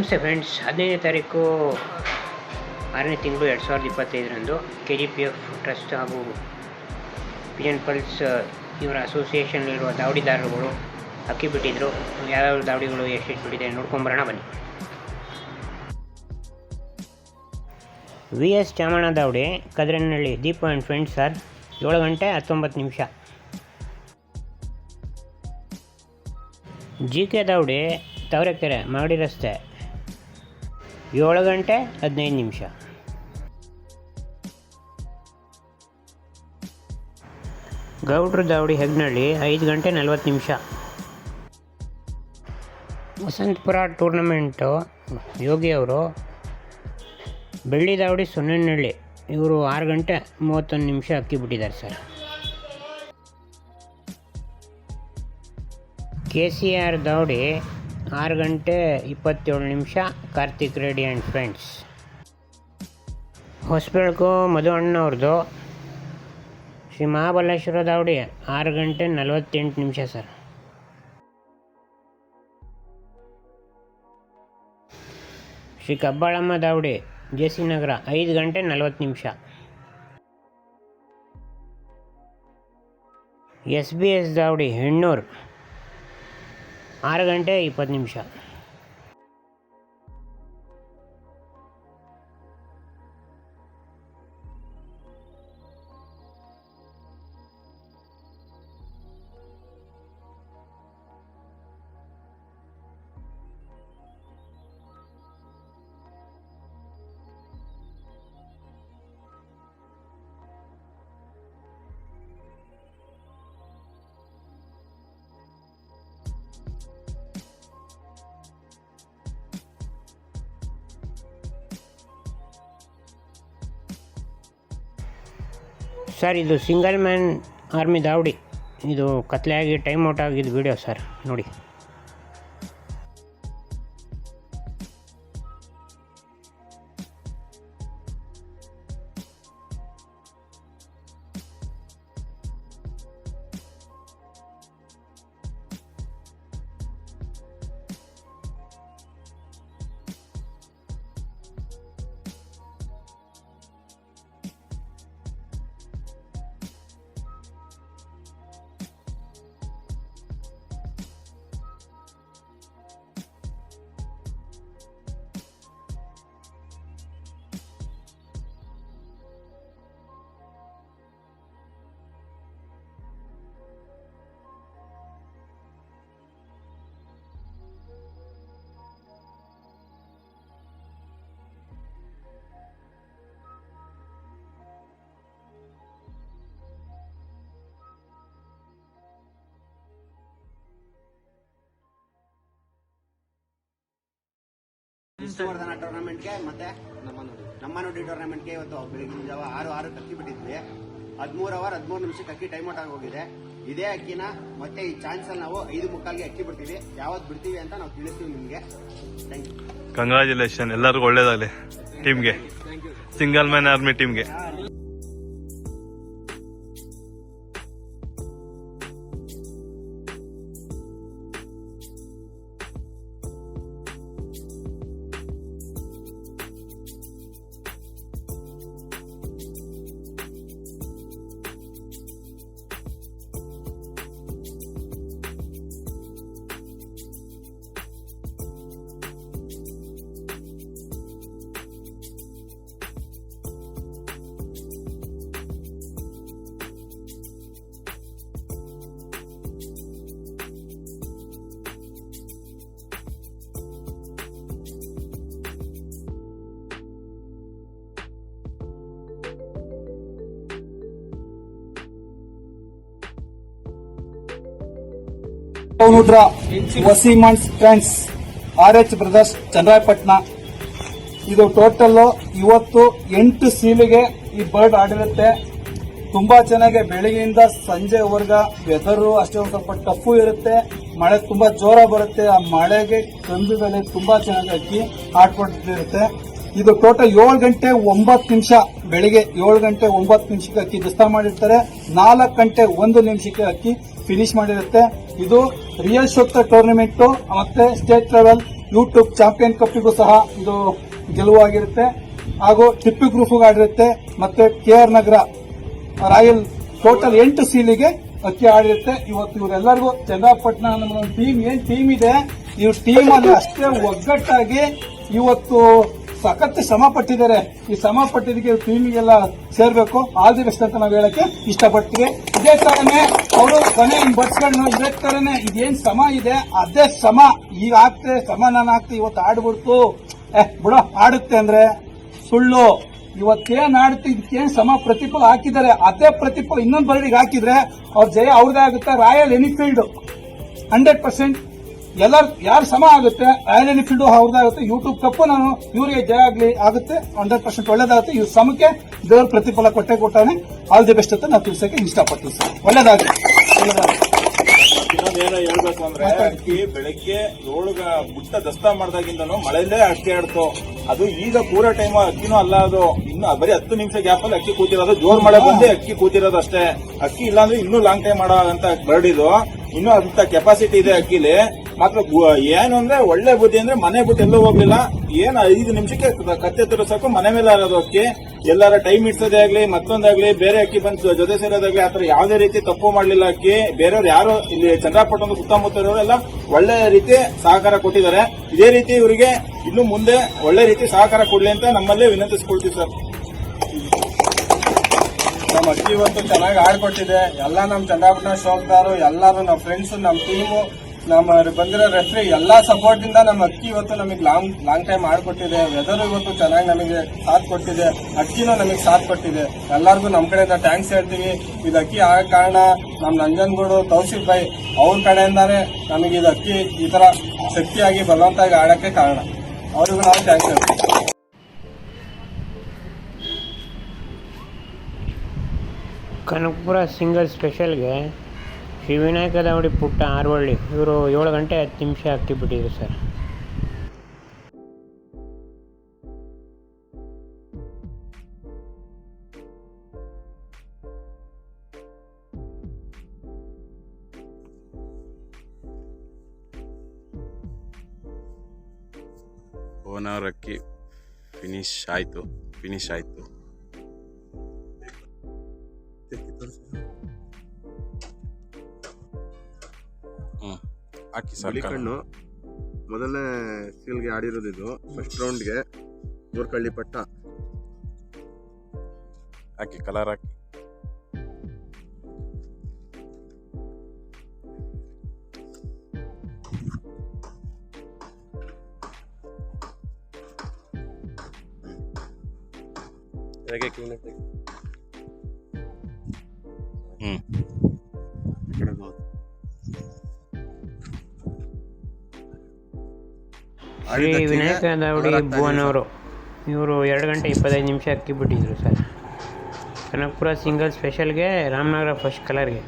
ನಮಸ್ತೆ ಫ್ರೆಂಡ್ಸ್, ಹದಿನೈದನೇ ತಾರೀಕು ಆರನೇ ತಿಂಗಳು ಎರಡು ಸಾವಿರದ ಇಪ್ಪತ್ತೈದರಂದು K G P F trust ಹಾಗೂ ಪಿಜನ್ ಪಲ್ಸ್ ಇವರ ಅಸೋಸಿಯೇಷನ್ನಲ್ಲಿರುವ ದಾವಡಿದಾರರುಗಳು ಅಕ್ಕಿ ಬಿಟ್ಟಿದ್ದರು ಯಾವ್ಯಾವ ದಾವಡಿಗಳು ಎಷ್ಟೆಷ್ಟು ಬಿಟ್ಟಿದೆ ನೋಡ್ಕೊಂಬರೋಣ, ಬನ್ನಿ. V S Chamanna Davadi Kadranahalli. Deepa and friends sir, ಏಳು ಗಂಟೆ ಹತ್ತೊಂಬತ್ತು ನಿಮಿಷ. ಜಿ ಕೆ ದಾವಡಿ ತವರೆಕೆರೆ, ಮಾಗಡಿ ರಸ್ತೆ. ಏಳು ಗಂಟೆ ಹದಿನೈದು ನಿಮಿಷ. ಗೌಡ್ರ ದಾವಡಿ ಹೆಗ್ನಳ್ಳಿ ಐದು ಗಂಟೆ ನಲ್ವತ್ತು ನಿಮಿಷ. ವಸಂತಪುರ ಟೂರ್ನಮೆಂಟು, ಯೋಗಿ ಅವರು, ಬೆಳ್ಳಿ ದಾವಡಿ ಸೊನ್ನೆನಹಳ್ಳಿ ಇವರು ಆರು ಗಂಟೆ ಮೂವತ್ತೊಂದು ನಿಮಿಷ ಅಕ್ಕಿ ಬಿಟ್ಟಿದ್ದಾರೆ ಸರ್. ಕೆ ಸಿ ಆರ್ ದಾವಡಿ ಆರು ಗಂಟೆ ಇಪ್ಪತ್ತೇಳು ನಿಮಿಷ, ಕಾರ್ತಿಕ್ ರೆಡ್ಡಿ ಆ್ಯಂಡ್ ಫ್ರೆಂಡ್ಸ್. ಹೊಸಬೆಳಕು ಮಧು ಅಣ್ಣವ್ರದ್ದು. ಶ್ರೀ ಮಹಾಬಲೇಶ್ವರ ದಾವಡಿ, ಆರು ಗಂಟೆ ನಲವತ್ತೆಂಟು ನಿಮಿಷ ಸರ್. ಶ್ರೀ ಕಬ್ಬಾಳಮ್ಮ ದಾವಡಿ, ಜೆ ಸಿ ನಗರ, ಐದು ಗಂಟೆ ನಲವತ್ತು ನಿಮಿಷ. ಎಸ್ ಬಿ ಎಸ್ ದಾವಡಿ, ಹೆಣ್ಣೂರು. ಆರು ಗಂಟೆ ಇಪ್ಪತ್ತು ನಿಮಿಷ ಸರ್, ಇದು ಸಿಂಗಲ್ ಮ್ಯಾನ್ ಆರ್ಮಿ ದಾವಡಿ ಇದು ಕತ್ಲೆ ಆಗಿ ಟೈಮ್ ಔಟ್ ಆಗಿದ್ದು ವಿಡಿಯೋ ಸರ್, ನೋಡಿ. ವಿಷ್ಣುವರ್ಧನ ಟೂರ್ನಮೆಂಟ್ಗೆ ಮತ್ತೆ ನಮ್ಮನೋಡಿ ಟೂರ್ನಮೆಂಟ್ಗೆ ಇವತ್ತು ಬೆಳಗಿನ ಜಾವ ಆರು ಆರು ಅಕ್ಕಿ ಬಿಟ್ಟಿದ್ವಿ. ಹದಿಮೂರು ಅವರ್ ಹದಿಮೂರು ನಿಮಿಷಕ್ಕೆ ಅಕ್ಕಿ ಟೈಮ್ ಔಟ್ ಆಗಿ ಹೋಗಿದೆ ಇದೇ ಅಕ್ಕಿನ ಮತ್ತೆ ಈ ಚಾನ್ಸ್ ಅಲ್ಲಿ ನಾವು ಐದು ಮುಕ್ಕಾಲ್ಗೆ ಅಕ್ಕಿ ಬಿಡ್ತೀವಿ. ಯಾವತ್ತು ಬಿಡ್ತೀವಿ ಅಂತ ನಾವು ತಿಳಿಸ್ತೀವಿ ನಿಮಗೆ. ಥ್ಯಾಂಕ್ ಯು ಕಂಗ್ರಾಚುಲೇಷನ್ ಎಲ್ಲರಿಗೂ ಒಳ್ಳೇದಾಗಲಿ ಟೀಮ್ಗೆ ಸಿಂಗಲ್ ಮ್ಯಾನ್ ಆರ್ಮಿ ಟೀಮ್ಗೆ ವಸೀಮನ್ಸ್ friends, R H brothers Chandrayapattana ಇದು ಟೋಟಲ್ ಇವತ್ತು ಎಂಟು ಸೀಲಿಗೆ ಈ ಬರ್ಡ್ ಆಡಿರುತ್ತೆ. ತುಂಬಾ ಚೆನ್ನಾಗಿ ಬೆಳಗ್ಗೆಯಿಂದ ಸಂಜೆವರೆಗ ವೆದರು ಅಷ್ಟೇ ಒಂದು ಸ್ವಲ್ಪ ಟಫು ಇರುತ್ತೆ. ಮಳೆ ತುಂಬಾ ಜೋರ ಬರುತ್ತೆ. ಆ ಮಳೆಗೆ ಕಂದು ಬೆಲೆ ತುಂಬಾ ಚೆನ್ನಾಗಿ ಅಕ್ಕಿ ಆಡ್ಕೊಂಡಿರುತ್ತೆ ಇದು ಟೋಟಲ್ ಏಳು ಗಂಟೆ ಒಂಬತ್ತು ನಿಮಿಷ ಬೆಳಿಗ್ಗೆ ಏಳು ಗಂಟೆ ಒಂಬತ್ತು ನಿಮಿಷಕ್ಕೆ ಅಕ್ಕಿ ದಸ್ತಾ ಮಾಡಿರ್ತಾರೆ. ನಾಲ್ಕು ಗಂಟೆ ಒಂದು ನಿಮಿಷಕ್ಕೆ ಅಕ್ಕಿ ಫಿನಿಶ್ ಮಾಡಿರುತ್ತೆ. ಇದು ರಿಯಲ್ ಶೋಕ್ತ ಟೂರ್ನಮೆಂಟ್ ಮತ್ತೆ ಸ್ಟೇಟ್ ಲೆವೆಲ್ ಯೂಟ್ಯೂಬ್ ಚಾಂಪಿಯನ್ ಕಪ್ಪಿಗೂ ಸಹ ಇದು ಗೆಲುವಾಗಿರುತ್ತೆ. ಹಾಗೂ ಟಿಪ್ಪಿ ಗ್ರೂಪ್ಗೂ ಆಡಿರುತ್ತೆ. ಮತ್ತೆ K R Nagar royal total ಎಂಟು ಸೀಲಿಗೆ ಅಕ್ಕಿ ಆಡಿರುತ್ತೆ. ಇವತ್ತು ಇವರೆಲ್ಲರಿಗೂ ಚಂದ್ರಪಟ್ಟಣ ನಮ್ಮ ಟೀಮ್ ಏನು ಟೀಮ್ ಇದೆ? ಇವ್ರ ಟೀಮ್ ಅಲ್ಲಿ ಅಷ್ಟೇ ಒಗ್ಗಟ್ಟಾಗಿ ಇವತ್ತು ಸಖತ್ ಶ್ರಮ ಪಟ್ಟಿದ್ದಾರೆ. ಈ ಶ್ರಮ ಪಟ್ಟಿದ್ದಕ್ಕೆ ಟೀಮಿಗೆಲ್ಲ ಸೇರ್ಬೇಕು. ಆಲ್ ದಿ ಬೆಸ್ಟ್ ಅಂತ ನಾವು ಹೇಳಕ್ಕೆ ಇಷ್ಟಪಡ್ತೀವಿ. ಇದೇ ತರನೇ ಅವರು ಕೊನೆ ಬಡ್ಸ್ಕೊಂಡು ಇದೇ ತರನೇ ಇದೇನ್ ಶ್ರಮ ಇದೆ, ಅದೇ ಶ್ರಮ. ಈಗ ಆಗ್ತದೆ ಶ್ರಮ ನಾನು ಆಗ್ತೆ ಇವತ್ತು ಆಡ್ಬಿಡ್ತು. ಏ, ಬಿಡೋ, ಆಡುತ್ತೆ ಅಂದ್ರೆ ಸುಳ್ಳು. ಇವತ್ತೇನ್ ಆಡುತ್ತೆ ಇದಕ್ಕೇನ್ ಸಮ ಪ್ರತಿಫಲ ಹಾಕಿದ್ದಾರೆ. ಅದೇ ಪ್ರತಿಫಲ ಇನ್ನೊಂದು ಬರ್ಡಿಗೆ ಹಾಕಿದ್ರೆ ಅವ್ರ ಜಯ ಅವ್ರದೇ ಆಗುತ್ತೆ? ರಾಯಲ್ ಎನಿಫೀಲ್ಡ್ ಹಂಡ್ರೆಡ್ ಪರ್ಸೆಂಟ್ ಎಲ್ಲರ ಯಾರು ಸಮ ಆಗುತ್ತೆ ರಾಯಲ್ ಫೀಲ್ಡು ಅವ್ರದ್ದಾಗುತ್ತೆ ಯೂಟ್ಯೂಬ್ ಕಪ್ಪು ನಾನು ಇವರಿಗೆ ಜಯ ಆಗ್ಲಿ ಆಗುತ್ತೆ ಹಂಡ್ರೆಡ್ ಪರ್ಸೆಂಟ್ ಒಳ್ಳೇದಾಗುತ್ತೆ ಇವ್ರ ಸಮಕ್ಕೆ ದೇವ್ರ ಪ್ರತಿಫಲ ಕೊಟ್ಟೆ ಕೊಟ್ಟಾನೆ ಆಲ್ ದಿ ಬೆಸ್ಟ್ ಅಂತ ನಾವು ತಿಳ್ಸಕ್ಕೆ ಇಷ್ಟಪಡ್ತೀವಿ ಸರ್. ಒಳ್ಳೇದಾಗಲಿ. ಒಳ್ಳೇದಾಗಲಿ ಇನ್ನೊಂದೇನೋ ಹೇಳ್ಬೇಕು ಅಂದ್ರೆ ಅಕ್ಕಿ ಬೆಳಗ್ಗೆ ಏಳುಗ ಬುಟ್ಟ ದಸ್ತ ಮಾಡ್ದಾಗಿಂದನು ಮಳೆಯಲ್ಲೇ ಅಕ್ಕಿ ಆಡ್ತು. ಅದು ಈಗ ಪೂರ ಟೈಮ್ ಅಕ್ಕಿನೂ ಅಲ್ಲ ಅದು ಇನ್ನು ಬರೀ ಹತ್ತು ನಿಮಿಷ ಗ್ಯಾಪ್ ಅಲ್ಲಿ ಅಕ್ಕಿ ಕೂತಿರೋದು. ಜೋರ್ ಮಳೆ ಬಂದೆ ಅಕ್ಕಿ ಕೂತಿರೋದು ಅಷ್ಟೇ. ಅಕ್ಕಿ ಇಲ್ಲಾಂದ್ರೆ ಇನ್ನೂ ಲಾಂಗ್ ಟೈಮ್ ಮಾಡೋ ಅಂತ ಬರ್ಡ್ ಇದು. ಇನ್ನೂ ಅಂತ ಕೆಪಾಸಿಟಿ ಇದೆ ಅಕ್ಕಿಲಿ. ಮಾತ್ರ ಏನು ಅಂದ್ರೆ ಒಳ್ಳೆ ಬುದ್ಧಿ ಅಂದ್ರೆ ಮನೆ ಬಿಟ್ಟು ಎಲ್ಲೂ ಹೋಗ್ಲಿಲ್ಲ. ಏನು ಐದು ನಿಮಿಷಕ್ಕೆ ಕತ್ತೆ ಸಾಕು, ಮನೆ ಮೇಲೆ ಇರೋದು ಅಕ್ಕಿ ಎಲ್ಲಾರ ಟೈಮ್ ಇಡ್ಸೋದೇ ಆಗ್ಲಿ, ಮತ್ತೊಂದಾಗ್ಲಿ, ಬೇರೆ ಅಕ್ಕಿ ಬಂದು ಜೊತೆ ಸೇರೋದಾಗ್ಲಿ ಆತರ ಯಾವುದೇ ರೀತಿ ತಪ್ಪು ಮಾಡ್ಲಿಲ್ಲ ಅಕ್ಕಿ. ಬೇರೆಯವ್ರು ಯಾರು ಇಲ್ಲಿ ಚಂದ್ರಪಟ್ಟಣದ ಸುತ್ತಮುತ್ತ ಇರೋರೆಲ್ಲ ಒಳ್ಳೆ ರೀತಿ ಸಹಕಾರ ಕೊಟ್ಟಿದ್ದಾರೆ. ಇದೇ ರೀತಿ ಇವರಿಗೆ ಇನ್ನು ಮುಂದೆ ಒಳ್ಳೆ ರೀತಿ ಸಹಕಾರ ಕೊಡ್ಲಿ ಅಂತ ನಮ್ಮಲ್ಲಿ ವಿನಂತಿಸ್ಕೊಳ್ತೀವಿ ಸರ್. ನಮ್ಮ ಅಕ್ಕಿ ಇವತ್ತು ಚೆನ್ನಾಗಿ ಆಡ್ಕೊಟ್ಟಿದೆ. ಎಲ್ಲ ನಮ್ಮ ಚಂದ್ರಪಟ್ಟಣ ಶೋಕ್ದಾರು, ಎಲ್ಲರೂ ನಮ್ಮ ಫ್ರೆಂಡ್ಸ್ ನಮ್ಮ ಟೀಮು ನಮ್ಮ ಬಂದಿರೋ ರೆಫ್ರಿ ಎಲ್ಲಾ ಸಪೋರ್ಟ್ ಇಂದ ನಮ್ಮ ಅಕ್ಕಿ ಇವತ್ತು ನಮಗೆ ಲಾಂಗ್ ಲಾಂಗ್ ಟೈಮ್ ಮಾಡಿಕೊಟ್ಟಿದೆ ವೆದರ್ ಇವತ್ತು ಚೆನ್ನಾಗಿ ನಮಗೆ ಸಾಥ್ ಕೊಟ್ಟಿದೆ. ಅಕ್ಕಿನೂ ನಮಗೆ ಸಾಥ್ ಕೊಟ್ಟಿದೆ. ಎಲ್ಲರಿಗೂ ನಮ್ಮ ಕಡೆಯಿಂದ ಥ್ಯಾಂಕ್ಸ್ ಹೇಳ್ತೀವಿ. ಇದು ಅಕ್ಕಿ ಆಗ ಕಾರಣ ನಮ್ಮ ನಂಜನಗೂಡು ತೌಸಿಫ್ ಭಾಯ್ ಅವ್ರ ಕಡೆಯಿಂದಾನೆ ನಮಗೆ ಇದು ಅಕ್ಕಿ ಈ ಥರ ಶಕ್ತಿಯಾಗಿ ಬಲವಂತಾಗಿ ಆಡಕ್ಕೆ ಕಾರಣ. ಅವ್ರಿಗೂ ನಾವು ಥ್ಯಾಂಕ್ಸ್ ಹೇಳ್ತೀವಿ. ಕನಕಪುರ ಸಿಂಗಲ್ ಸ್ಪೆಷಲ್ಗೆ ಶ್ರೀ ವಿನಾಯಕ ದಾವಡಿ ಪುಟ್ಟ ಆರ್ವಳ್ಳಿ, ಇವರು ಏಳು ಗಂಟೆ ಹತ್ತು ನಿಮಿಷ ಹಾಕಿಬಿಟ್ಟಿದ್ರು ಸರ್. ಓನರ್ ಅಕ್ಕಿ ಫಿನಿಶ್ ಆಯಿತು ಫಿನಿಶ್ ಆಯಿತು. ಹಾಕಿ ಸರ್ ಮೊದಲನೇ ಸೀಲ್ಗೆ ಆಡಿರೋದು ಇದು ಫಸ್ಟ್ ರೌಂಡ್ಗೆ ಗೋರ್ಕಳ್ಳಿ ಪಟ್ಟ. ಹಾಕಿ ಕಲರ್ ಹಾಕಿ. ಹೇಗೆ ಕ್ಲೀನ್. ಹ್ಞೂ ಶ್ರೀ ವಿನಾಯಕ ದಾವಡಿ ಭುವನ್ ಅವರು ಇವರು ಎರಡು ಗಂಟೆ ಇಪ್ಪತ್ತೈದು ನಿಮಿಷ ಅಕ್ಕಿಬಿಟ್ಟಿದ್ರು ಸರ್. ಕನಕಪುರ ಸಿಂಗಲ್ ಸ್ಪೆಷಲ್ಗೆ ರಾಮನಗರ ಫಸ್ಟ್ ಕಲರ್ಗೆ.